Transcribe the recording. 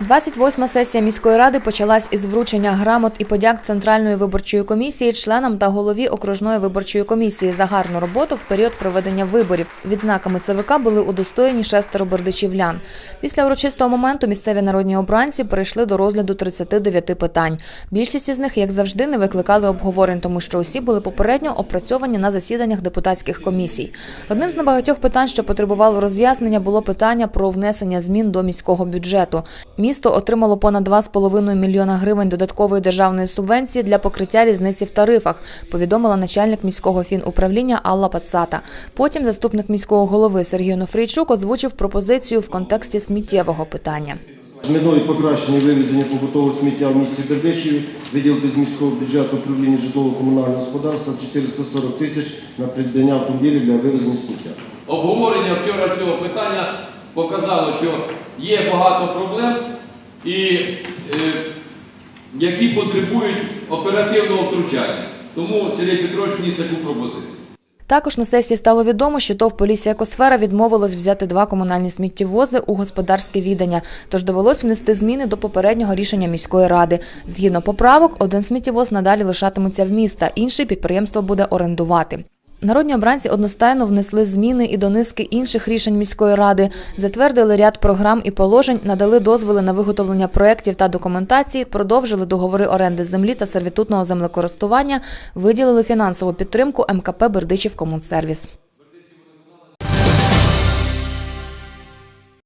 28-ма сесія міської ради почалась із вручення грамот і подяк Центральної виборчої комісії членам та голові окружної виборчої комісії за гарну роботу в період проведення виборів. Відзнаками ЦВК були удостоєні шестеро бердичівлян. Після урочистого моменту місцеві народні обранці перейшли до розгляду 39 питань. Більшість із них, як завжди, не викликали обговорень, тому що усі були попередньо опрацьовані на засіданнях депутатських комісій. Одним з небагатьох питань, що потребувало роз'яснення, було питання про внесення змін до міського бюджету. Місто отримало понад 2,5 мільйона гривень додаткової державної субвенції для покриття різниці в тарифах, повідомила начальник міського фінуправління Алла Пацата. Потім заступник міського голови Сергій Нофрійчук озвучив пропозицію в контексті сміттєвого питання. З метою покращення вивезення побутового сміття в місті Бердичеві виділити з міського бюджету управління житлово-комунального господарства 440 тисяч на придбання автомобілів для вивезення сміття. Обговорення вчора цього питання показало, що є багато проблем, і, е, які потребують оперативного втручання. Тому Сергій Петрович вніс таку пропозицію. Також на сесії стало відомо, що ТОВ «Полісся Екосфера відмовилось взяти два комунальні сміттєвози у господарське відання, тож довелось внести зміни до попереднього рішення міської ради. Згідно поправок, один сміттєвоз надалі лишатиметься в міста, інший підприємство буде орендувати. Народні обранці одностайно внесли зміни і до низки інших рішень міської ради, затвердили ряд програм і положень, надали дозволи на виготовлення проєктів та документації, продовжили договори оренди землі та сервітутного землекористування, виділили фінансову підтримку МКП «Бердичів Комунсервіс».